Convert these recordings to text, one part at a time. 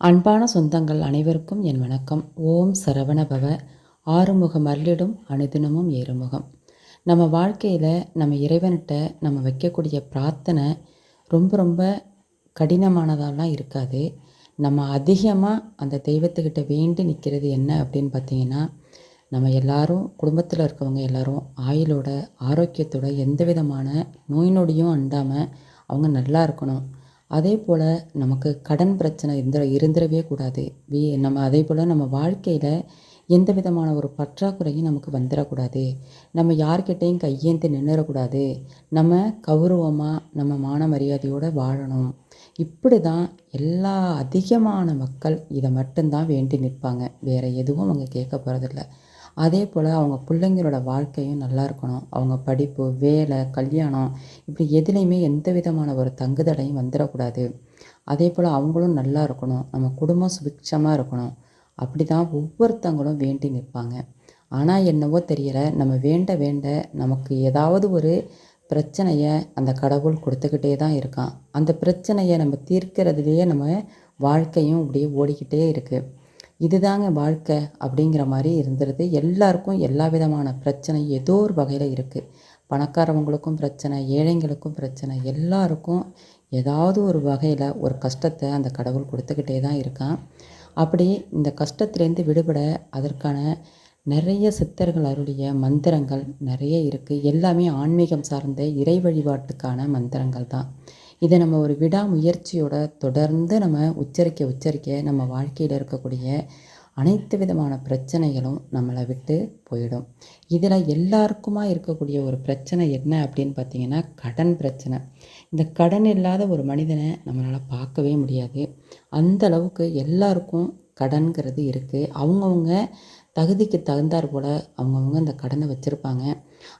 அன்பான சொந்தங்கள் அனைவருக்கும் என் வணக்கம். ஓம் சரவணபவ. ஆறுமுக அருளிடும் அனுதினமும் ஏறுமுகம். நம்ம வாழ்க்கையில் நம்ம இறைவன்கிட்ட நம்ம வைக்கக்கூடிய பிரார்த்தனை ரொம்ப ரொம்ப கடினமானதாலாம் இருக்காது. நம்ம அதிகமாக அந்த தெய்வத்துக்கிட்ட வேண்டி நிற்கிறது என்ன அப்படின்னு பார்த்தீங்கன்னா நம்ம எல்லாரும் குடும்பத்தில் இருக்கவங்க எல்லாரும் ஆயுளோட ஆரோக்கியத்தோட எந்த விதமான நோய் நொடியும் அண்டாமல் அவங்க நல்லா இருக்கணும். அதே போல் நமக்கு கடன் பிரச்சனை இருந்த இருந்துடவே கூடாது. வி நம்ம அதே போல் நம்ம வாழ்க்கையில் எந்த விதமான ஒரு பற்றாக்குறையும் நமக்கு வந்துடக்கூடாது நம்ம யார்கிட்டையும் கையேந்தி நின்றுடக்கூடாது நம்ம கௌரவமாக நம்ம மான மரியாதையோடு வாழணும். இப்படி தான் எல்லா அதிகமான மக்கள் இதை மட்டும்தான் வேண்டி நிற்பாங்க. வேறு எதுவும் அவங்க கேட்க போகிறதில்ல அதே போல் அவங்க பிள்ளைங்களோட வாழ்க்கையும் நல்லா இருக்கணும். அவங்க படிப்பு வேலை கல்யாணம் இப்படி எதுலேயுமே எந்த விதமான ஒரு தங்குதடையும் வந்துடக்கூடாது. அதே போல் அவங்களும் நல்லா இருக்கணும். நம்ம குடும்பம் சுபிக்ஷமாக இருக்கணும். அப்படி தான் ஒவ்வொருத்தங்களும் வேண்டி நிற்பாங்க. ஆனால் என்னவோ தெரியலை நம்ம வேண்ட வேண்ட நமக்கு ஏதாவது ஒரு பிரச்சனையை அந்த கடவுள் கொடுத்துக்கிட்டே தான் இருக்கான். அந்த பிரச்சனையை நம்ம தீர்க்கிறதுலேயே நம்ம வாழ்க்கையும் அப்படியே ஓடிக்கிட்டே இருக்குது இதுதாங்க வாழ்க்கை அப்படிங்கிற மாதிரி இருந்துருது. எல்லாருக்கும் எல்லா விதமான பிரச்சனை ஏதோ ஒரு வகையில் இருக்குது பணக்காரவங்களுக்கும் பிரச்சனை ஏழைங்களுக்கும் பிரச்சனை எல்லாருக்கும் ஏதாவது ஒரு வகையில் ஒரு கஷ்டத்தை அந்த கடவுள் கொடுத்துக்கிட்டே தான் இருக்கான். அப்படி இந்த கஷ்டத்துலேருந்து விடுபட அதற்கான நிறைய சித்தர்கள் அருளிய மந்திரங்கள் நிறைய இருக்குது எல்லாமே ஆன்மீகம் சார்ந்த இறை வழிபாட்டுக்கான மந்திரங்கள் தான். இதை நம்ம ஒரு விடாமுயற்சியோட தொடர்ந்து நம்ம உச்சரிக்க உச்சரிக்க நம்ம வாழ்க்கையில் இருக்கக்கூடிய அனைத்து விதமான பிரச்சனைகளும் நம்மளை விட்டு போயிடும். இதில் எல்லாருக்குமா இருக்கக்கூடிய ஒரு பிரச்சனை என்ன அப்படின்னு பார்த்தீங்கன்னா கடன் பிரச்சனை. இந்த கடன் இல்லாத ஒரு மனிதனை நம்மளால் பார்க்கவே முடியாது. அந்த அளவுக்கு எல்லாருக்கும் கடன்கிறது இருக்குது அவங்கவுங்க தகுதிக்கு தகுந்தாற் போல் அவங்கவுங்க அந்த கடனை வச்சுருப்பாங்க.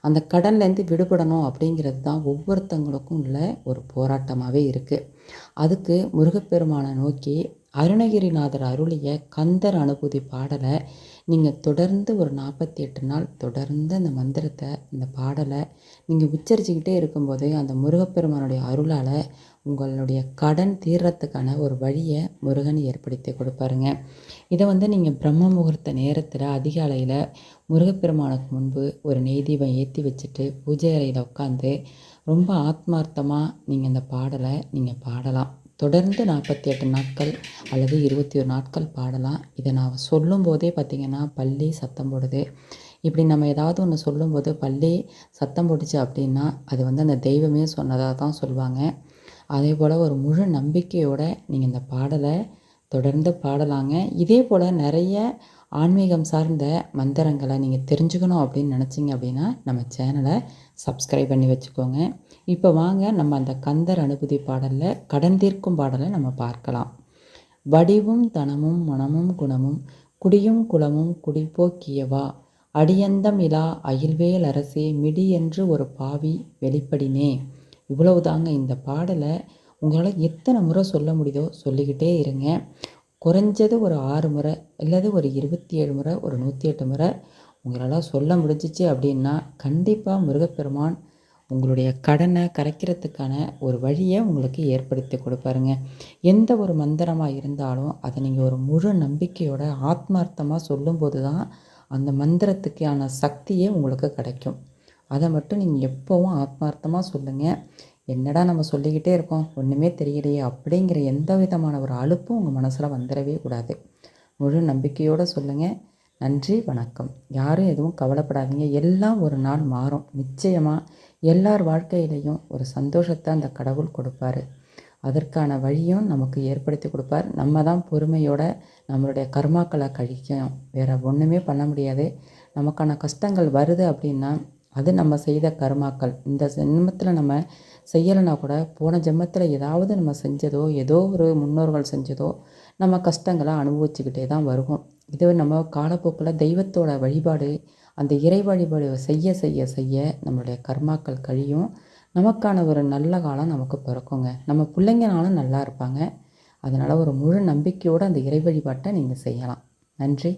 அந்த கடன்லேருந்து விடுபடணும் அப்படிங்கிறது தான் ஒவ்வொருத்தங்களுக்கும் உள்ள ஒரு போராட்டமாகவே இருக்குது அதுக்கு முருகப்பெருமானை நோக்கி அருணகிரிநாதர் அருளிய கந்தர் அனுபூதி பாடலை நீங்கள் தொடர்ந்து ஒரு நாற்பத்தி எட்டு நாள் தொடர்ந்து அந்த மந்திரத்தை இந்த பாடலை நீங்கள் உச்சரிச்சுக்கிட்டே இருக்கும்போது அந்த முருகப்பெருமானுடைய அருளால் உங்களுடைய கடன் தீர்றதுக்கான ஒரு வழியை முருகன் ஏற்படுத்தி கொடுப்பாருங்க. இதை வந்து நீங்கள் பிரம்ம முகூர்த்த நேரத்தில் அதிகாலையில் முருகப்பெருமானுக்கு முன்பு ஒரு நெய் தீபம் ஏற்றி வச்சுட்டு பூஜை அறையில் உட்காந்து ரொம்ப ஆத்மார்த்தமாக நீங்கள் இந்த பாடலை நீங்கள் பாடலாம். தொடர்ந்து நாற்பத்தி எட்டு நாட்கள் அல்லது இருபத்தி ஒரு நாட்கள் பாடலாம். இதை நான் சொல்லும் போதே பார்த்திங்கன்னா பள்ளி சத்தம் போடுது. இப்படி நம்ம ஏதாவது ஒன்று சொல்லும்போது பள்ளி சத்தம் போட்டுச்சு அப்படின்னா அது வந்து அந்த தெய்வமே சொன்னதாக தான் சொல்லுவாங்க. அதே போல் ஒரு முழு நம்பிக்கையோடு நீங்கள் இந்த பாடலை தொடர்ந்து பாடலாங்க. இதே போல் நிறைய ஆன்மீகம் சார்ந்த மந்திரங்களை நீங்கள் தெரிஞ்சுக்கணும் அப்படின்னு நினச்சிங்க அப்படின்னா நம்ம சேனலை சப்ஸ்கிரைப் பண்ணி வச்சுக்கோங்க. இப்போ வாங்க நம்ம அந்த கந்தர் அனுபூதி பாடலில் கடன் தீர்க்கும் பாடலை நம்ம பார்க்கலாம். வடிவும் தனமும் மனமும் குணமும் குடியும் குளமும் குடிப்போக்கியவா அடியந்தம் இலா அயில்வேல் அரசே மிடி என்று ஒரு பாவி வெளிப்படினே. இவ்வளவுதாங்க இந்த பாடலை உங்களால் எத்தனை முறை சொல்ல முடியுதோ சொல்லிக்கிட்டே இருங்க. குறைஞ்சது ஒரு ஆறு முறை அல்லது ஒரு இருபத்தி ஏழு முறை ஒரு நூற்றி எட்டு முறை உங்களால் சொல்ல முடிஞ்சிச்சு அப்படின்னா கண்டிப்பாக முருகப்பெருமான் உங்களுடைய கடனை கரைக்கிறதுக்கான ஒரு வழியை உங்களுக்கு ஏற்படுத்தி கொடுப்பாருங்க. எந்த ஒரு மந்திரமாக இருந்தாலும் அதை நீங்கள் ஒரு முழு நம்பிக்கையோட ஆத்மார்த்தமாக சொல்லும்போது தான் அந்த மந்திரத்துக்கான சக்தியே உங்களுக்கு கிடைக்கும். அதை மட்டும் நீங்கள் எப்போவும் ஆத்மார்த்தமாக சொல்லுங்கள் என்னடா நம்ம சொல்லிக்கிட்டே இருக்கோம்? ஒன்றுமே தெரியலையே. அப்படிங்கிற எந்த விதமான ஒரு அலுப்பும் உங்கள் மனசில் வந்துடவே கூடாது. முழு நம்பிக்கையோடு சொல்லுங்கள் நன்றி வணக்கம். யாரும் எதுவும் கவலைப்படாதீங்க. எல்லாம் ஒரு நாள் மாறும். நிச்சயமாக எல்லார் வாழ்க்கையிலையும் ஒரு சந்தோஷத்தை அந்த கடவுள் கொடுப்பாரு. அதற்கான வழியும் நமக்கு ஏற்படுத்தி கொடுப்பார். நம்ம தான் பொறுமையோட நம்மளுடைய கர்மாக்களை கழிக்கணும். வேறு ஒன்றுமே பண்ண முடியாது. நமக்கான கஷ்டங்கள் வருது அப்படின்னா அது நம்ம செய்த கர்மாக்கள். இந்த ஜென்மத்தில் நம்ம செய்யலைனா கூட போன ஜென்மத்தில் ஏதாவது நம்ம செஞ்சதோ ஏதோ ஒரு முன்னோர்கள் செஞ்சதோ நம்ம கஷ்டங்களை அனுபவிச்சுக்கிட்டே தான் வருவோம். இது நம்ம காலப்போக்கில் தெய்வத்தோட வழிபாடு அந்த இறை வழிபாடு செய்ய செய்ய செய்ய நம்மளுடைய கர்மாக்கள் கழியும். நமக்கான ஒரு நல்ல காலம் நமக்கு பிறக்குங்க. நம்ம பிள்ளைங்கனாலும் நல்லா இருப்பாங்க. அதனால் ஒரு முழு நம்பிக்கையோடு அந்த இறை வழிபாட்டை நீங்கள் செய்யலாம். நன்றி.